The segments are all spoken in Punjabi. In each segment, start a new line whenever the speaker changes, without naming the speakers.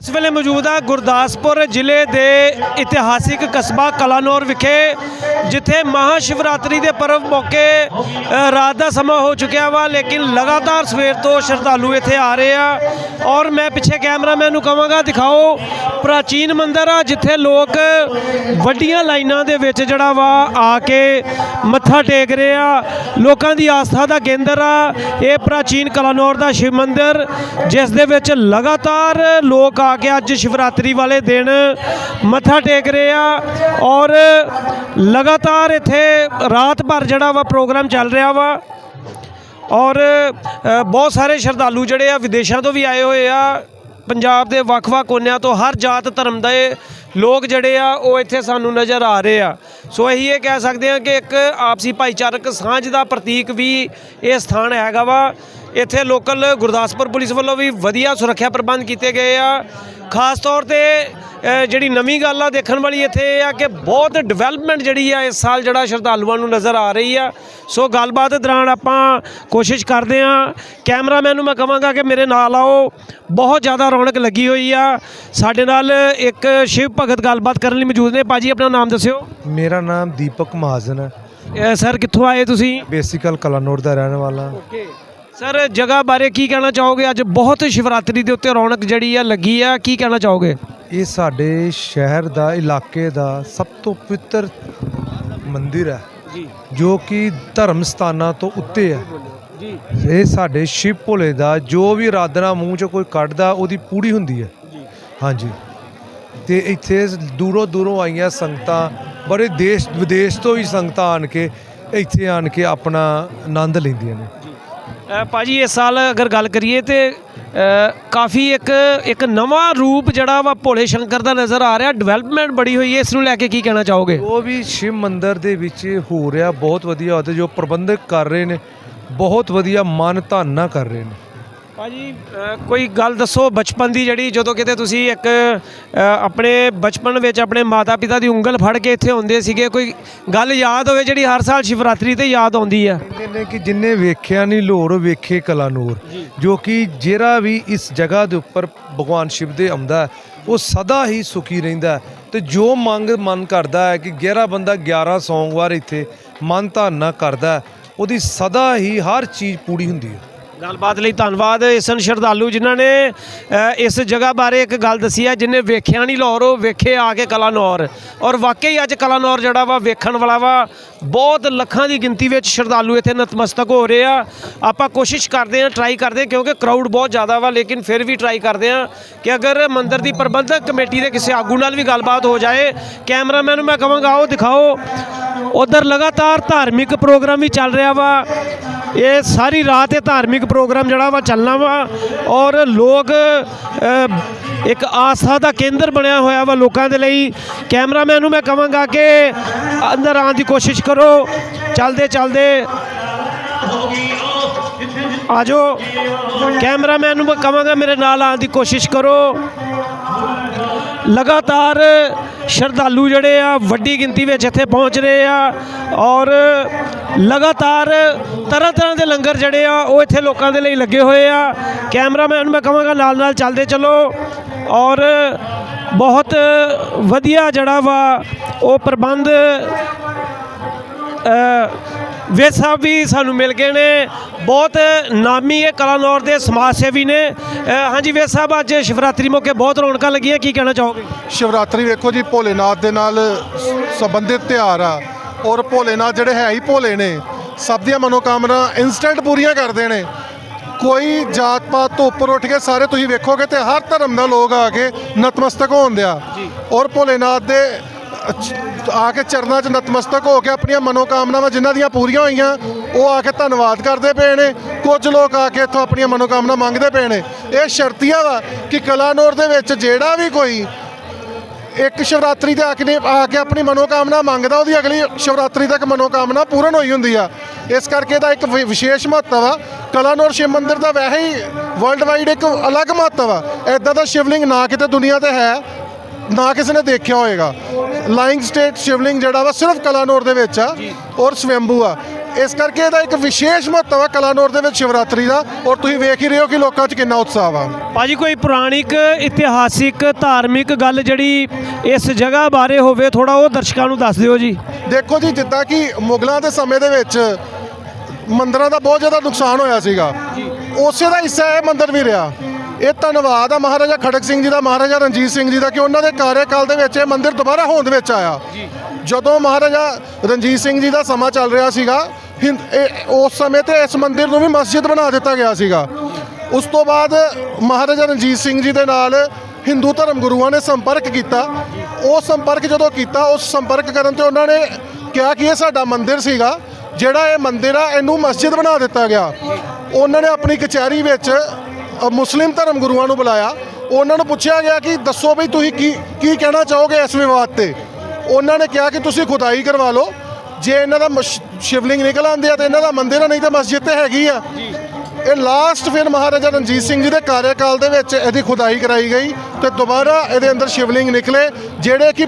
ਇਸ ਵੇਲੇ ਮੌਜੂਦ ਆ ਗੁਰਦਾਸਪੁਰ ਜ਼ਿਲ੍ਹੇ ਦੇ ਇਤਿਹਾਸਿਕ ਕਸਬਾ ਕਲਾਨੌਰ ਵਿਖੇ, ਜਿੱਥੇ ਮਹਾ ਸ਼ਿਵਰਾਤਰੀ ਦੇ ਪਰਵ ਮੌਕੇ ਰਾਤ ਦਾ ਸਮਾਂ ਹੋ ਚੁੱਕਿਆ ਵਾ, ਲੇਕਿਨ ਲਗਾਤਾਰ ਸਵੇਰ ਤੋਂ ਸ਼ਰਧਾਲੂ ਇੱਥੇ ਆ ਰਹੇ ਆ। ਔਰ ਮੈਂ ਪਿੱਛੇ ਕੈਮਰਾਮੈਨ ਨੂੰ ਕਹਾਂਗਾ ਦਿਖਾਓ, ਪ੍ਰਾਚੀਨ ਮੰਦਿਰ ਆ, ਜਿੱਥੇ ਲੋਕ ਵੱਡੀਆਂ ਲਾਈਨਾਂ ਦੇ ਵਿੱਚ ਜਿਹੜਾ ਵਾ, ਆ ਕੇ ਮੱਥਾ ਟੇਕ ਰਹੇ ਆ। ਲੋਕਾਂ ਦੀ ਆਸਥਾ ਦਾ ਕੇਂਦਰ ਆ, ਇਹ ਪ੍ਰਾਚੀਨ ਕਲਾਨੌਰ ਦਾ ਸ਼ਿਵ ਮੰਦਿਰ, ਜਿਸ ਦੇ ਵਿੱਚ ਲਗਾਤਾਰ ਲੋਕ ਆ ਕੇ ਅੱਜ ਸ਼ਿਵਰਾਤਰੀ ਵਾਲੇ ਦਿਨ ਮੱਥਾ ਟੇਕ ਰਹੇ ਆ ਔਰ ਲਗਾਤਾਰ ਇੱਥੇ ਰਾਤ ਭਰ ਜਿਹੜਾ ਵਾ ਪ੍ਰੋਗਰਾਮ ਚੱਲ ਰਿਹਾ ਵਾ ਔਰ ਬਹੁਤ ਸਾਰੇ ਸ਼ਰਧਾਲੂ ਜਿਹੜੇ ਆ ਵਿਦੇਸ਼ਾਂ ਤੋਂ ਵੀ ਆਏ ਹੋਏ ਆ। ਪੰਜਾਬ ਦੇ ਵੱਖ-ਵੱਖ ਕੋਨਿਆਂ ਤੋਂ ਹਰ ਜਾਤ ਧਰਮ ਦੇ ਲੋਕ ਜਿਹੜੇ ਆ, ਉਹ ਇੱਥੇ ਸਾਨੂੰ ਨਜ਼ਰ ਆ ਰਹੇ ਆ। ਸੋ ਅਸੀਂ ਇਹ ਕਹਿ ਸਕਦੇ ਆ ਕਿ ਇੱਕ ਆਪਸੀ ਭਾਈਚਾਰਕ ਸਾਂਝ ਦਾ ਪ੍ਰਤੀਕ ਵੀ ਇਹ ਸਥਾਨ ਹੈਗਾ ਵਾ। ਇੱਥੇ ਲੋਕਲ ਗੁਰਦਾਸਪੁਰ ਪੁਲਿਸ ਵੱਲੋਂ ਵੀ ਵਧੀਆ ਸੁਰੱਖਿਆ ਪ੍ਰਬੰਧ ਕੀਤੇ ਗਏ ਆ। ਖਾਸ ਤੌਰ ਤੇ ਜਿਹੜੀ ਨਵੀਂ ਗੱਲ ਆ ਦੇਖਣ ਵਾਲੀ ਇੱਥੇ ਇਹ ਆ ਕਿ ਬਹੁਤ ਡਿਵੈਲਪਮੈਂਟ ਜਿਹੜੀ ਆ ਇਸ ਸਾਲ ਜਿਹੜਾ ਸ਼ਰਧਾਲੂਆਂ ਨੂੰ ਨਜ਼ਰ ਆ ਰਹੀ ਆ। ਸੋ ਗੱਲਬਾਤ ਦੌਰਾਨ ਆਪਾਂ ਕੋਸ਼ਿਸ਼ ਕਰਦੇ ਆ। ਕੈਮਰਾਮੈਨ ਨੂੰ ਮੈਂ ਕਹਾਂਗਾ ਕਿ ਮੇਰੇ ਨਾਲ ਆਓ। ਬਹੁਤ ਜ਼ਿਆਦਾ ਰੌਣਕ ਲੱਗੀ ਹੋਈ ਆ। ਸਾਡੇ ਨਾਲ ਇੱਕ ਸ਼ਿਵ ਭਗਤ ਗੱਲਬਾਤ ਕਰਨ ਲਈ ਮੌਜੂਦ ਨੇ। ਭਾਜੀ ਆਪਣਾ ਨਾਮ ਦੱਸਿਓ।
ਮੇਰਾ ਨਾਮ ਦੀਪਕ ਮਹਾਜਨ ਹੈ।
ਸਰ ਕਿੱਥੋਂ ਆਏ ਤੁਸੀਂ?
ਬੇਸਿਕਲ ਕਲਾਨੌਰ ਦਾ ਰਹਿਣ ਵਾਲਾ।
ਓਕੇ ਸਰ ਜਗ੍ਹਾ ਬਾਰੇ ਕੀ ਕਹਿਣਾ ਚਾਹੋਗੇ? ਅੱਜ ਬਹੁਤ ਸ਼ਿਵਰਾਤਰੀ ਦੇ ਉੱਤੇ ਰੌਣਕ ਜਿਹੜੀ ਆ ਲੱਗੀ ਆ। ਕੀ ਕਹਿਣਾ ਚਾਹੋਗੇ?
ਇਹ ਸਾਡੇ ਸ਼ਹਿਰ ਦਾ ਇਲਾਕੇ ਦਾ ਸਭ ਤੋਂ ਪਵਿੱਤਰ ਮੰਦਿਰ ਹੈ
ਜੀ।
ਜੋ ਕਿ ਧਰਮ ਸਥਾਨਾਂ ਤੋਂ ਉੱਤੇ ਹੈ।
ਜੀ।
ਇਹ ਸਾਡੇ ਸ਼ਿਵ ਭੋਲੇ ਦਾ ਜੋ ਵੀ ਰਾਧਨਾ ਮੂੰਹ ਚੋਂ ਕੋਈ ਕੱਢਦਾ ਉਹਦੀ ਪੂਰੀ ਹੁੰਦੀ ਹੈ।
ਜੀ।
ਹਾਂਜੀ। ਤੇ ਇੱਥੇ ਦੂਰੋਂ ਦੂਰੋਂ ਆਈਆਂ ਸੰਗਤਾਂ ਬੜੇ ਦੇਸ਼ ਵਿਦੇਸ਼ ਤੋਂ ਵੀ ਸੰਗਤਾਂ ਆਣ ਕੇ ਇੱਥੇ ਆਣ ਕੇ ਆਪਣਾ ਆਨੰਦ ਲੈਂਦੀਆਂ ਨੇ।
ਭਾਜੀ, ਇਸ ਸਾਲ ਅਗਰ ਗੱਲ ਕਰੀਏ ਤੇ ਕਾਫੀ ਇੱਕ ਇੱਕ ਨਵਾਂ ਰੂਪ ਜਿਹੜਾ ਵਾ ਭੋਲੇ ਸ਼ੰਕਰ ਦਾ ਨਜ਼ਰ ਆ ਰਿਹਾ। ਡਿਵੈਲਪਮੈਂਟ ਬੜੀ ਹੋਈ ਹੈ, ਇਸ ਨੂੰ ਲੈ ਕੇ ਕੀ ਕਹਿਣਾ ਚਾਹੋਗੇ?
ਉਹ ਵੀ ਸ਼ਿਵ ਮੰਦਿਰ ਦੇ ਵਿੱਚ ਹੋ ਰਿਹਾ, ਬਹੁਤ ਵਧੀਆ ਉਹਦੇ ਜੋ ਪ੍ਰਬੰਧਕ ਕਰ ਰਹੇ ਨੇ, ਬਹੁਤ ਵਧੀਆ ਮਨ ਧਾਨਾ ਕਰ ਰਹੇ ਨੇ।
ਭਾਜੀ ਕੋਈ ਗੱਲ ਦੱਸੋ ਬਚਪਨ ਦੀ ਜਿਹੜੀ ਜਦੋਂ ਕਿਤੇ ਤੁਸੀਂ ਇੱਕ ਆਪਣੇ ਬਚਪਨ ਵਿੱਚ ਆਪਣੇ ਮਾਤਾ-ਪਿਤਾ ਦੀ ਉਂਗਲ ਫੜ ਕੇ ਇੱਥੇ ਹੁੰਦੇ ਸੀਗੇ ਕੋਈ ਗੱਲ ਯਾਦ ਹੋਵੇ ਜਿਹੜੀ ਹਰ ਸਾਲ ਸ਼ਿਵਰਾਤਰੀ ਤੇ ਯਾਦ ਆਉਂਦੀ ਆ?
ਕਹਿੰਦੇ ਨੇ ਕਿ ਜਿੰਨੇ ਵੇਖਿਆ ਨਹੀਂ ਲੋਰ ਵੇਖੇ ਕਲਾਨੂਰ ਜੋ। ਕਿ ਜਿਹੜਾ ਵੀ ਇਸ ਜਗ੍ਹਾ ਦੇ ਉੱਪਰ ਭਗਵਾਨ ਸ਼ਿਵ ਦੇ ਆਉਂਦਾ ਉਹ ਸਦਾ ਹੀ ਸੁਖੀ ਰਹਿੰਦਾ ਤੇ ਜੋ ਮੰਗ ਮਨ ਕਰਦਾ ਹੈ ਕਿ 11 ਬੰਦਾ 11 ਸੋਮਵਾਰ ਇੱਥੇ ਮਨ ਧਾਰਨਾ ਕਰਦਾ ਉਹਦੀ ਸਦਾ ਹੀ ਹਰ ਚੀਜ਼ ਪੂਰੀ ਹੁੰਦੀ ਹੈ।
ਗੱਲਬਾਤ ਲਈ ਧੰਨਵਾਦ ਇਸਨ ਸ਼ਰਧਾਲੂ ਜਿਨ੍ਹਾਂ ਨੇ ਇਸ ਜਗ੍ਹਾ ਬਾਰੇ ਇੱਕ ਗੱਲ ਦੱਸੀ ਹੈ ਜਿਨੇ ਵੇਖਿਆ ਨਹੀਂ ਲਾਹੌਰ, ਉਹ ਵੇਖੇ ਆ ਕੇ ਕਲਾਨੌਰ। ਔਰ ਵਾਕਈ ਅੱਜ ਕਲਾਨੌਰ ਜਿਹੜਾ ਵਾ, ਵੇਖਣ ਵਾਲਾ ਵਾ, ਬਹੁਤ ਲੱਖਾਂ ਦੀ ਗਿਣਤੀ ਵਿੱਚ ਸ਼ਰਧਾਲੂ ਇੱਥੇ ਨਤਮਸਤਕ ਹੋ ਰਹੇ ਆ। ਆਪਾਂ ਕੋਸ਼ਿਸ਼ ਕਰਦੇ ਆ ਟਰਾਈ ਕਰਦੇ ਕਿਉਂਕਿ ਕਰਾਊਡ ਬਹੁਤ ਜ਼ਿਆਦਾ ਵਾ, ਲੇਕਿਨ ਫਿਰ ਵੀ ਟਰਾਈ ਕਰਦੇ ਆ ਕਿ ਅਗਰ ਮੰਦਿਰ ਦੀ ਪ੍ਰਬੰਧਕ ਕਮੇਟੀ ਦੇ ਕਿਸੇ ਆਗੂ ਨਾਲ ਵੀ ਗੱਲਬਾਤ ਹੋ ਜਾਏ, ਕੈਮਰਾਮੈਨ ਨੂੰ ਮੈਂ ਕਹਾਂਗਾ, ਆਓ ਦਿਖਾਓ। ਉਧਰ ਲਗਾਤਾਰ ਧਾਰਮਿਕ ਪ੍ਰੋਗਰਾਮ ਵੀ ਚੱਲ ਰਿਹਾ ਵਾ। ਇਹ ਸਾਰੀ ਰਾਤ ਇਹ ਧਾਰਮਿਕ ਪ੍ਰੋਗਰਾਮ ਜਿਹੜਾ ਵਾ ਚੱਲਣਾ ਵਾ ਔਰ ਲੋਕ ਇੱਕ ਆਸਥਾ ਦਾ ਕੇਂਦਰ ਬਣਿਆ ਹੋਇਆ ਵਾ ਲੋਕਾਂ ਦੇ ਲਈ। ਕੈਮਰਾਮੈਨ ਨੂੰ ਮੈਂ ਕਹਾਂਗਾ ਕਿ ਅੰਦਰ ਆਉਣ ਦੀ ਕੋਸ਼ਿਸ਼ ਕਰੋ। ਚੱਲਦੇ ਚੱਲਦੇ। ਆਜੋ। ਕੈਮਰਾਮੈਨ ਨੂੰ ਮੈਂ ਕਹਾਂਗਾ ਮੇਰੇ ਨਾਲ ਆਉਣ ਦੀ ਕੋਸ਼ਿਸ਼ ਕਰੋ। ਲਗਾਤਾਰ ਸ਼ਰਧਾਲੂ ਜਿਹੜੇ ਆ ਵੱਡੀ ਗਿਣਤੀ ਵਿੱਚ ਇੱਥੇ ਪਹੁੰਚ ਰਹੇ ਆ ਔਰ ਲਗਾਤਾਰ ਤਰ੍ਹਾਂ ਤਰ੍ਹਾਂ ਦੇ ਲੰਗਰ ਜਿਹੜੇ ਆ ਉਹ ਇੱਥੇ ਲੋਕਾਂ ਦੇ ਲਈ ਲੱਗੇ ਹੋਏ ਆ। ਕੈਮਰਾਮੈਨ ਮੈਂ ਕਹਾਂਗਾ ਨਾਲ ਨਾਲ ਚੱਲਦੇ ਚੱਲੋ। ਔਰ ਬਹੁਤ ਵਧੀਆ ਜਿਹੜਾ ਵਾ ਉਹ ਪ੍ਰਬੰਧ ਅ, ਸਾਹਿਬ ਵੀ ਸਾਨੂੰ ਮਿਲ ਗਏ ਨੇ। ਬਹੁਤ ਨਾਮੀ ਇਹ ਕਲਾਨੌਰ ਦੇ ਸਮਾਜ ਸੇਵੀ ਨੇ। ਹਾਂਜੀ ਵੇ ਸਾਹਿਬ ਅੱਜ ਸ਼ਿਵਰਾਤਰੀ ਮੌਕੇ ਬਹੁਤ ਰੌਣਕਾਂ ਲੱਗੀਆਂ ਕੀ ਕਹਿਣਾ ਚਾਹੋਗੇ?
ਸ਼ਿਵਰਾਤਰੀ ਵੇਖੋ ਜੀ ਭੋਲੇਨਾਥ ਦੇ ਨਾਲ ਸੰਬੰਧਿਤ ਤਿਉਹਾਰ ਆ। ਔਰ ਭੋਲੇਨਾਥ ਜਿਹੜੇ ਹੈ ਹੀ ਭੋਲੇ ਨੇ ਸਭ ਦੀਆਂ ਮਨੋਕਾਮਨਾ ਇਨਸਟੈਂਟ ਪੂਰੀਆਂ ਕਰਦੇ ਨੇ। ਕੋਈ ਜਾਤ ਪਾਤ ਤੋਂ ਉੱਪਰ ਉੱਠ ਕੇ ਸਾਰੇ ਤੁਸੀਂ ਵੇਖੋਗੇ ਤੇ ਹਰ ਧਰਮ ਦਾ ਲੋਕ ਆ ਕੇ ਨਤਮਸਤਕ ਹੋਣ ਦਿਆ। ਔਰ ਭੋਲੇਨਾਥ ਦੇ ਆ ਕੇ ਚਰਨਾਂ 'ਚ ਨਤਮਸਤਕ ਹੋ ਕੇ ਆਪਣੀਆਂ ਮਨੋਕਾਮਨਾਵਾਂ ਜਿਨ੍ਹਾਂ ਦੀਆਂ ਪੂਰੀਆਂ ਹੋਈਆਂ ਉਹ ਆ ਕੇ ਧੰਨਵਾਦ ਕਰਦੇ ਪਏ ਨੇ। ਕੁਝ ਲੋਕ ਆ ਕੇ ਇੱਥੋਂ ਆਪਣੀਆਂ ਮਨੋਕਾਮਨਾ ਮੰਗਦੇ ਪਏ ਨੇ। ਇਹ ਸ਼ਰਤੀਆ ਵਾ ਕਿ ਕਲਾਨੌਰ ਦੇ ਵਿੱਚ ਜਿਹੜਾ ਵੀ ਕੋਈ ਇੱਕ ਸ਼ਿਵਰਾਤਰੀ ਤੇ ਆ ਕੇ ਆ ਕੇ ਆਪਣੀ ਮਨੋਕਾਮਨਾ ਮੰਗਦਾ, ਉਹਦੀ ਅਗਲੀ ਸ਼ਿਵਰਾਤਰੀ ਤੱਕ ਮਨੋਕਾਮਨਾ ਪੂਰਨ ਹੋਈ ਹੁੰਦੀ ਆ। ਇਸ ਕਰਕੇ ਇਹਦਾ ਇੱਕ ਵਿ- ਵਿਸ਼ੇਸ਼ ਮਹੱਤਵ ਆ। ਕਲਾਨੌਰ ਸ਼ਿਵ ਮੰਦਿਰ ਦਾ ਵੈਸੇ ਹੀ ਵਰਲਡ ਵਾਈਡ ਇੱਕ ਅਲੱਗ ਮਹੱਤਵ ਆ। ਐਦਾਂ ਦਾ ਸ਼ਿਵਲਿੰਗ ਨਾ ਕਿਤੇ ਦੁਨੀਆ ਤੇ ਹੈ, ਨਾ ਕਿਸੇ ਨੇ ਦੇਖਿਆ ਹੋਏਗਾ। ਲਾਈਂਗ ਸਟੇਟ ਸ਼ਿਵਲਿੰਗ ਜਿਹੜਾ ਵਾ ਸਿਰਫ ਕਲਾਨੌਰ ਦੇ ਵਿੱਚ ਆ, ਔਰ ਸਵੈੰਭੂ ਆ। ਇਸ ਕਰਕੇ ਇਹਦਾ ਇੱਕ ਵਿਸ਼ੇਸ਼ ਮਹੱਤਵ ਹੈ ਕਲਾਨੌਰ ਦੇ ਵਿੱਚ ਸ਼ਿਵਰਾਤਰੀ ਦਾ ਔਰ ਤੁਸੀਂ ਵੇਖ ਹੀ ਰਹੇ ਹੋ ਕਿ ਲੋਕਾਂ 'ਚ ਕਿੰਨਾ ਉਤਸ਼ਾਹ ਆ
ਭਾਜੀ ਕੋਈ ਪੁਰਾਣਿਕ ਇਤਿਹਾਸਿਕ ਧਾਰਮਿਕ ਗੱਲ ਜਿਹੜੀ ਇਸ ਜਗ੍ਹਾ ਬਾਰੇ ਹੋਵੇ ਥੋੜਾ ਉਹ ਦਰਸ਼ਕਾਂ ਨੂੰ ਦੱਸ ਦਿਓ ਜੀ।
ਦੇਖੋ ਜੀ ਜਿੱਦਾਂ ਕਿ ਮੁਗਲਾਂ ਦੇ ਸਮੇਂ ਦੇ ਵਿੱਚ ਮੰਦਰਾਂ ਦਾ ਬਹੁਤ ਜ਼ਿਆਦਾ ਨੁਕਸਾਨ ਹੋਇਆ ਸੀਗਾ। ਉਸੇ ਦਾ ਹਿੱਸਾ ਇਹ ਮੰਦਿਰ ਵੀ ਰਿਹਾ। ਇਹ ਧੰਨਵਾਦ ਆ ਮਹਾਰਾਜਾ ਖੜਕ ਸਿੰਘ ਜੀ ਦਾ ਮਹਾਰਾਜਾ ਰਣਜੀਤ ਸਿੰਘ ਜੀ ਦਾ ਕਿ ਉਹਨਾਂ ਦੇ ਕਾਰਜਕਾਲ ਦੇ ਵਿੱਚ ਇਹ ਮੰਦਿਰ ਦੁਬਾਰਾ ਹੋਂਦ ਵਿੱਚ ਆਇਆ। ਜਦੋਂ ਮਹਾਰਾਜਾ ਰਣਜੀਤ ਸਿੰਘ ਜੀ ਦਾ ਸਮਾਂ ਚੱਲ ਰਿਹਾ ਸੀਗਾ ਉਸ ਸਮੇਂ ਤੇ ਇਸ ਮੰਦਿਰ ਨੂੰ ਵੀ ਮਸਜਿਦ ਬਣਾ ਦਿੱਤਾ ਗਿਆ ਸੀਗਾ। ਉਸ ਤੋਂ ਬਾਅਦ ਮਹਾਰਾਜਾ ਰਣਜੀਤ ਸਿੰਘ ਜੀ ਦੇ ਨਾਲ ਹਿੰਦੂ ਧਰਮ ਗੁਰੂਆਂ ਨੇ ਸੰਪਰਕ ਕੀਤਾ। ਉਹ ਸੰਪਰਕ ਜਦੋਂ ਕੀਤਾ ਉਸ ਸੰਪਰਕ ਕਰਨ ਤੇ ਉਹਨਾਂ ਨੇ ਕਿਹਾ ਕਿ ਇਹ ਸਾਡਾ ਮੰਦਿਰ ਸੀਗਾ ਜਿਹੜਾ ਇਹ ਮੰਦਿਰ ਆ ਇਹਨੂੰ ਮਸਜਿਦ ਬਣਾ ਦਿੱਤਾ ਗਿਆ। ਉਹਨਾਂ ਨੇ ਆਪਣੀ ਕਚਹਿਰੀ ਵਿੱਚ ਮੁਸਲਿਮ ਧਰਮ ਗੁਰੂਆਂ ਨੂੰ ਬੁਲਾਇਆ। ਉਹਨਾਂ ਨੂੰ ਪੁੱਛਿਆ ਗਿਆ ਕਿ ਦੱਸੋ ਬਈ ਤੁਸੀਂ ਕੀ ਕੀ ਕਹਿਣਾ ਚਾਹੋਗੇ ਇਸ ਵਿਵਾਦ ਤੇ? ਉਹਨਾਂ ਨੇ ਕਿਹਾ ਕਿ ਤੁਸੀਂ ਖੁਦਾਈ ਕਰਵਾ ਲਓ। ਜੇ ਇਹਨਾਂ ਦਾ ਮਸ਼- ਸ਼ਿਵਲਿੰਗ ਨਿਕਲ ਆਉਂਦੇ ਆ ਤੇ ਇਹਨਾਂ ਦਾ ਮੰਦਿਰ ਆ ਨਹੀਂ ਤਾਂ ਮਸਜਿਦ ਤੇ ਹੈਗੀ ਆ। ਇਹ ਲਾਸਟ ਫਿਰ ਮਹਾਰਾਜਾ ਰਣਜੀਤ ਸਿੰਘ ਜੀ ਦੇ ਕਾਰਜਕਾਲ ਦੇ ਵਿੱਚ ਇਹਦੀ ਖੁਦਾਈ ਕਰਾਈ ਗਈ ਤੇ ਦੁਬਾਰਾ ਇਹਦੇ ਅੰਦਰ ਸ਼ਿਵਲਿੰਗ ਨਿਕਲੇ, ਜਿਹੜੇ ਕਿ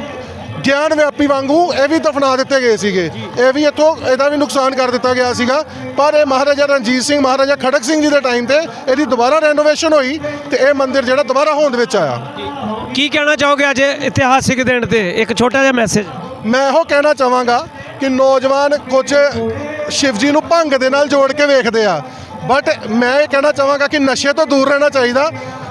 ਗਿਆਨ ਵਿਆਪੀ ਵਾਂਗੂ ਇਹ ਵੀ ਦਫਨਾ ਦਿੱਤੇ ਗਏ ਸੀਗੇ। ਇਹ ਵੀ ਇੱਥੋਂ ਇਹਦਾ ਵੀ ਨੁਕਸਾਨ ਕਰ ਦਿੱਤਾ ਗਿਆ ਸੀਗਾ। ਪਰ ਇਹ ਮਹਾਰਾਜਾ ਰਣਜੀਤ ਸਿੰਘ ਮਹਾਰਾਜਾ ਖੜਕ ਸਿੰਘ ਜੀ ਦੇ ਟਾਈਮ ਤੇ ਇਹਦੀ ਦੁਬਾਰਾ ਰੈਨੋਵੇਸ਼ਨ ਹੋਈ ਤੇ ਇਹ ਮੰਦਿਰ ਜਿਹੜਾ ਦੁਬਾਰਾ ਹੋਂਦ ਵਿੱਚ ਆਇਆ।
ਕੀ ਕਹਿਣਾ ਚਾਹੋਗੇ ਅੱਜ ਇਤਿਹਾਸਿਕ ਦਿਨ ਤੇ? ਇੱਕ ਛੋਟਾ ਜਿਹਾ ਮੈਸੇਜ
ਮੈਂ ਇਹੋ ਕਹਿਣਾ ਚਾਹਾਂਗਾ ਕਿ ਨੌਜਵਾਨ ਕੁਝ ਸ਼ਿਵ ਜੀ ਨੂੰ ਭੰਗ ਦੇ ਨਾਲ ਜੋੜ ਕੇ ਵੇਖਦੇ ਆ। ਬਟ ਮੈਂ ਇਹ ਕਹਿਣਾ ਚਾਹਾਂਗਾ ਕਿ ਨਸ਼ੇ ਤੋਂ ਦੂਰ ਰਹਿਣਾ ਚਾਹੀਦਾ।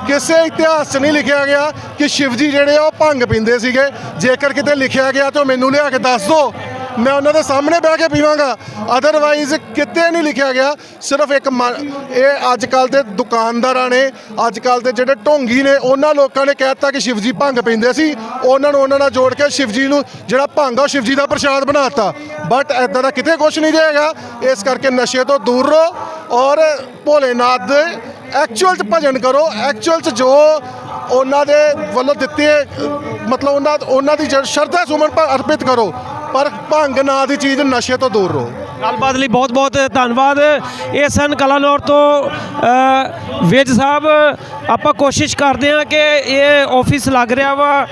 ਕਿਸੇ ਇਤਿਹਾਸ 'ਚ ਨਹੀਂ ਲਿਖਿਆ ਗਿਆ ਕਿ ਸ਼ਿਵ ਜੀ ਜਿਹੜੇ ਆ ਉਹ ਭੰਗ ਪੀਂਦੇ ਸੀਗੇ। ਜੇਕਰ ਕਿਤੇ ਲਿਖਿਆ ਗਿਆ ਤਾਂ ਉਹ ਮੈਨੂੰ ਲਿਆ ਕੇ ਦੱਸ ਦਿਓ ਮੈਂ ਉਹਨਾਂ ਦੇ ਸਾਹਮਣੇ ਬਹਿ ਕੇ ਪੀਵਾਂਗਾ। ਅਦਰਵਾਈਜ਼ ਕਿਤੇ ਨਹੀਂ ਲਿਖਿਆ ਗਿਆ। ਸਿਰਫ ਇੱਕ ਮਨ- ਇਹ ਅੱਜ ਕੱਲ ਦੇ ਦੁਕਾਨਦਾਰਾਂ ਨੇ ਅੱਜ ਕੱਲ ਦੇ ਜਿਹੜੇ ਢੋਂਗੀ ਨੇ, ਉਹਨਾਂ ਲੋਕਾਂ ਨੇ ਕਹਿਤਾ ਕਿ ਸ਼ਿਵਜੀ ਭੰਗ ਪੀਂਦੇ ਸੀ। ਉਹਨਾਂ ਨੂੰ ਉਹਨਾਂ ਨਾਲ ਜੋੜ ਕੇ ਸ਼ਿਵਜੀ ਨੂੰ ਜਿਹੜਾ ਭੰਗ ਆ, ਉਹ ਸ਼ਿਵਜੀ ਦਾ ਪ੍ਰਸ਼ਾਦ ਬਣਾਤਾ ਬਟ ਐਦਾਂ ਦਾ ਕਿਤੇ ਕੁਝ ਨਹੀਂ ਜਾਏਗਾ ਇਸ ਕਰਕੇ ਨਸ਼ੇ ਤੋਂ ਦੂਰ ਰਹੋ ਔਰ ਭੋਲੇਨਾਥ ਦੇ ਐਕਚੁਅਲ ਚ ਭਜਨ ਕਰੋ। ਐਕਚੁਅਲ ਚ ਜੋ ਉਹਨਾਂ ਦੇ ਵੱਲੋਂ ਦਿੱਤੇ, ਮਤਲਬ ਉਹਨਾਂ ਉਹਨਾਂ ਦੀ ਜਿਹੜੀ ਸ਼ਰਧਾ ਸੁਮਨ ਪ- ਅਰਪਿਤ ਕਰੋ। ਪਰ ਭੰਗ ਨਾਂ ਦੀ ਚੀਜ਼ ਨਸ਼ੇ ਤੋਂ ਦੂਰ ਰਹੋ।
ਗੱਲਬਾਤ ਲਈ ਬਹੁਤ ਬਹੁਤ ਧੰਨਵਾਦ। ਇਹ ਸਨ ਕਲਾਨੌਰ ਤੋਂ ਅ, ਵੇਜ ਸਾਹਿਬ। ਆਪਾਂ ਕੋਸ਼ਿਸ਼ ਕਰਦੇ ਹਾਂ ਕਿ ਇਹ ਆਫਿਸ ਲੱਗ ਰਿਹਾ ਵਾ।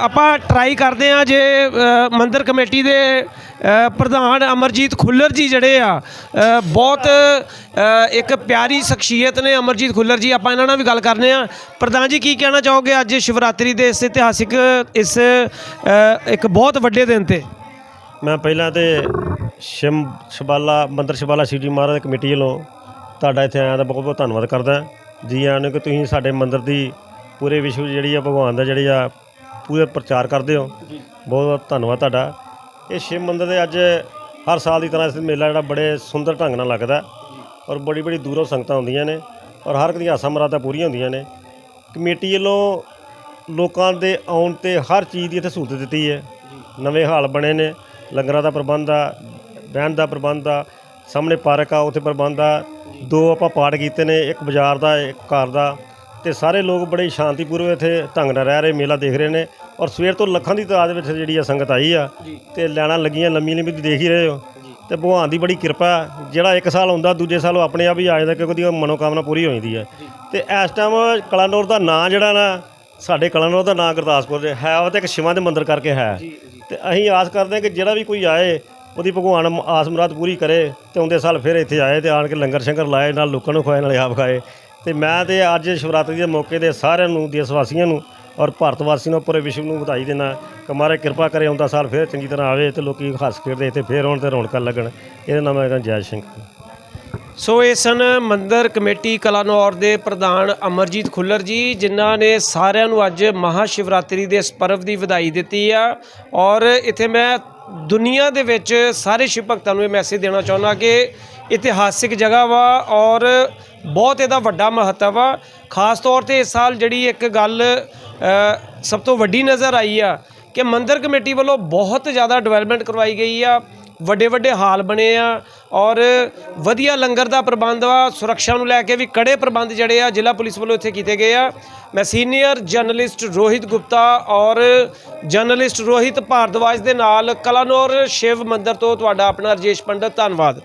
ਆਪਾਂ ਟਰਾਈ ਕਰਦੇ ਹਾਂ ਜੇ ਮੰਦਰ ਕਮੇਟੀ ਦੇ ਪ੍ਰਧਾਨ ਅਮਰਜੀਤ ਖੁੱਲਰ ਜੀ ਜਿਹੜੇ ਆ ਬਹੁਤ ਇੱਕ ਪਿਆਰੀ ਸ਼ਖਸੀਅਤ ਨੇ ਅਮਰਜੀਤ ਖੁੱਲਰ ਜੀ ਆਪਾਂ ਇਹਨਾਂ ਨਾਲ ਵੀ ਗੱਲ ਕਰਨੇ ਆ। ਪ੍ਰਧਾਨ ਜੀ ਕੀ ਕਹਿਣਾ ਚਾਹੋਗੇ ਅੱਜ ਸ਼ਿਵਰਾਤਰੀ ਦੇ ਇਸ ਇਤਿਹਾਸਿਕ ਇਸ ਇੱਕ ਬਹੁਤ ਵੱਡੇ ਦਿਨ ਤੇ?
ਮੈਂ ਪਹਿਲਾਂ ਤੇ ਸ਼ਿਮ ਸ਼ਬਾਲਾ ਮੰਦਰ ਸ਼ਬਾਲਾ ਸ਼ਿਵਜੀ ਮਹਾਰਾਜ ਕਮੇਟੀ ਵੱਲੋਂ ਤੁਹਾਡਾ ਇੱਥੇ ਆਇਆ ਦਾ ਬਹੁਤ ਬਹੁਤ ਧੰਨਵਾਦ ਕਰਦਾ। ਜੀ ਆਇਆਂ ਨੂੰ ਕਿ ਤੁਸੀਂ ਸਾਡੇ ਮੰਦਰ ਦੀ ਪੂਰੇ ਵਿਸ਼ਵ ਜਿਹੜੀ ਆ ਭਗਵਾਨ ਦਾ ਜਿਹੜੀ ਆ ਪੂਰੇ ਪ੍ਰਚਾਰ ਕਰਦੇ ਹੋ। ਬਹੁਤ ਬਹੁਤ ਧੰਨਵਾਦ ਤੁਹਾਡਾ। ਇਹ ਸ਼ਿਵ ਮੰਦਰ ਦੇ ਅੱਜ ਹਰ ਸਾਲ ਦੀ ਤਰ੍ਹਾਂ ਇਸ ਮੇਲਾ ਜਿਹੜਾ ਬੜੇ ਸੁੰਦਰ ਢੰਗ ਨਾਲ ਲੱਗਦਾ ਔਰ ਬੜੀ ਬੜੀ ਦੂਰੋਂ ਸੰਗਤਾਂ ਆਉਂਦੀਆਂ ਨੇ ਔਰ ਹਰ ਇੱਕ ਦੀਆਂ ਆਸਾਂ ਮੁਰਾਦਾਂ ਪੂਰੀਆਂ ਹੁੰਦੀਆਂ ਨੇ। ਕਮੇਟੀ ਵੱਲੋਂ ਲੋਕਾਂ ਦੇ ਆਉਣ ਤੇ ਹਰ ਚੀਜ਼ ਦੀ ਇੱਥੇ ਸਹੂਲਤ ਦਿੱਤੀ ਹੈ। ਨਵੇਂ ਹਾਲ ਬਣੇ ਨੇ, ਲੰਗਰਾਂ ਦਾ ਪ੍ਰਬੰਧ ਆ ਬਹਿਣ ਦਾ ਪ੍ਰਬੰਧ ਆ, ਸਾਹਮਣੇ ਪਾਰਕ ਆ, ਉੱਥੇ ਪ੍ਰਬੰਧ ਆ। ਦੋ ਆਪਾਂ ਪਾਠ ਕੀਤੇ ਨੇ, ਇੱਕ ਬਾਜ਼ਾਰ ਦਾ, ਇੱਕ ਘਰ ਦਾ। ਤੇ ਸਾਰੇ ਲੋਕ ਬੜੇ ਸ਼ਾਂਤੀਪੂਰਵਕ ਇੱਥੇ ਢੰਗ ਨਾਲ ਰਹਿ ਰਹੇ, ਮੇਲਾ ਦੇਖ ਰਹੇ ਨੇ। ਔਰ ਸਵੇਰ ਤੋਂ ਲੱਖਾਂ ਦੀ ਤਾਦਾਦ ਵਿੱਚ ਜਿਹੜੀ ਆ ਸੰਗਤ ਆਈ ਆ ਤੇ ਲੈਣਾ ਲੱਗੀਆਂ ਲੰਮੀ ਲੰਮੀ ਤੁਸੀਂ ਦੇਖ ਹੀ ਰਹੇ ਹੋ। ਤੇ ਭਗਵਾਨ ਦੀ ਬੜੀ ਕਿਰਪਾ। ਜਿਹੜਾ ਇੱਕ ਸਾਲ ਹੁੰਦਾ ਦੂਜੇ ਸਾਲ ਉਹ ਆਪਣੇ ਆਪ ਹੀ ਆ ਜਾਂਦਾ ਕਿਉਂਕਿ ਉਹਦੀ ਮਨੋਕਾਮਨਾ ਪੂਰੀ ਹੋ ਜਾਂਦੀ ਹੈ ਤੇ ਇਸ ਟਾਈਮ ਕਲਾਨੌਰ ਦਾ ਨਾਂ ਜਿਹੜਾ ਨਾ ਸਾਡੇ ਕਲਾਨੌਰ ਦਾ ਨਾਂ ਗੁਰਦਾਸਪੁਰ 'ਚ ਹੈ ਉਹ ਤੇ ਇੱਕ ਸ਼ਿਵਾਂ ਦੇ ਮੰਦਿਰ ਕਰਕੇ ਹੈ। ਤੇ ਅਸੀਂ ਆਸ ਕਰਦੇ ਹਾਂ ਕਿ ਜਿਹੜਾ ਵੀ ਕੋਈ ਆਏ ਉਹਦੀ ਭਗਵਾਨ ਆਸ ਮੁਰਾਦ ਪੂਰੀ ਕਰੇ ਤੇ ਆਉਂਦੇ ਸਾਲ ਫਿਰ ਇੱਥੇ ਆਏ ਤੇ ਆਣ ਕੇ ਲੰਗਰ ਸ਼ੰਗਰ ਲਾਏ ਨਾਲ ਲੋਕਾਂ ਨੂੰ ਖਵਾਏ ਨਾਲੇ ਆਪ ਖਾਏ। ਤੇ ਮੈਂ ਤੇ ਅੱਜ ਸ਼ਿਵਰਾਤਰੀ ਦੇ ਮੌਕੇ ਤੇ ਸਾਰਿਆਂ ਨੂੰ ਦੇਸ਼ ਵਾਸੀਆਂ ਨੂੰ ਔਰ ਭਾਰਤ ਵਾਸੀ ਨੂੰ ਪੂਰੇ ਵਿਸ਼ਵ ਨੂੰ ਵਧਾਈ ਦੇਣਾ। ਕਿ ਮਹਾਰਾਜ ਕਿਰਪਾ ਕਰੇ ਆਉਂਦਾ ਸਾਲ ਫਿਰ ਚੰਗੀ ਤਰ੍ਹਾਂ ਆਵੇ ਤੇ ਲੋਕੀ ਹੱਸ ਖੇਡਦੇ ਇੱਥੇ ਫਿਰ ਆਉਣ ਤੇ ਰੌਣਕਾਂ ਲੱਗਣ। ਇਹਦਾ ਨਾਮ ਹੈਗਾ ਜੈ ਸ਼ੰਕਰ
ਸੋ ਇਹ ਸਨ ਮੰਦਰ ਕਮੇਟੀ ਕਲਾਨੌਰ ਦੇ ਪ੍ਰਧਾਨ ਅਮਰਜੀਤ ਖੁੱਲਰ ਜੀ, ਜਿਨ੍ਹਾਂ ਨੇ ਸਾਰਿਆਂ ਨੂੰ ਅੱਜ ਮਹਾ ਸ਼ਿਵਰਾਤਰੀ ਦੇ ਇਸ ਪਰਵ ਦੀ ਵਧਾਈ ਦਿੱਤੀ ਆ। ਔਰ ਇੱਥੇ ਮੈਂ ਦੁਨੀਆ ਦੇ ਵਿੱਚ ਸਾਰੇ ਸ਼ਿਵ ਭਗਤਾਂ ਨੂੰ ਇਹ ਮੈਸੇਜ ਦੇਣਾ ਚਾਹੁੰਦਾ ਕਿ ਇਤਿਹਾਸਿਕ ਜਗ੍ਹਾ ਵਾ ਔਰ ਬਹੁਤ ਇਹਦਾ ਵੱਡਾ ਮਹੱਤਵ ਆ। ਖਾਸ ਤੌਰ ਤੇ ਇਸ ਸਾਲ ਜਿਹੜੀ ਇੱਕ ਗੱਲ ਸਭ ਤੋਂ ਵੱਡੀ ਨਜ਼ਰ ਆਈ ਆ ਕਿ ਮੰਦਰ ਕਮੇਟੀ ਵੱਲੋਂ ਬਹੁਤ ਜ਼ਿਆਦਾ ਡਿਵੈਲਪਮੈਂਟ ਕਰਵਾਈ ਗਈ ਆ। ਵੱਡੇ ਵੱਡੇ ਹਾਲ ਬਣੇ ਆ ਔਰ ਵਧੀਆ ਲੰਗਰ ਦਾ ਪ੍ਰਬੰਧ ਆ ਸੁਰੱਖਿਆ ਨੂੰ ਲੈ ਕੇ ਵੀ ਕੜੇ ਪ੍ਰਬੰਧ ਜਿਹੜੇ ਆ ਜ਼ਿਲ੍ਹਾ ਪੁਲਿਸ ਵੱਲੋਂ ਇੱਥੇ ਕੀਤੇ ਗਏ ਆ। ਮੈਂ ਸੀਨੀਅਰ ਜਰਨਲਿਸਟ ਰੋਹਿਤ ਗੁਪਤਾ ਔਰ ਜਰਨਲਿਸਟ ਰੋਹਿਤ ਭਾਰਦਵਾਜ ਦੇ ਨਾਲ ਕਲਾਨੌਰ ਸ਼ਿਵ ਮੰਦਰ ਤੋਂ ਤੁਹਾਡਾ ਆਪਣਾ ਰਜੇਸ਼ ਪੰਡਤ, ਧੰਨਵਾਦ।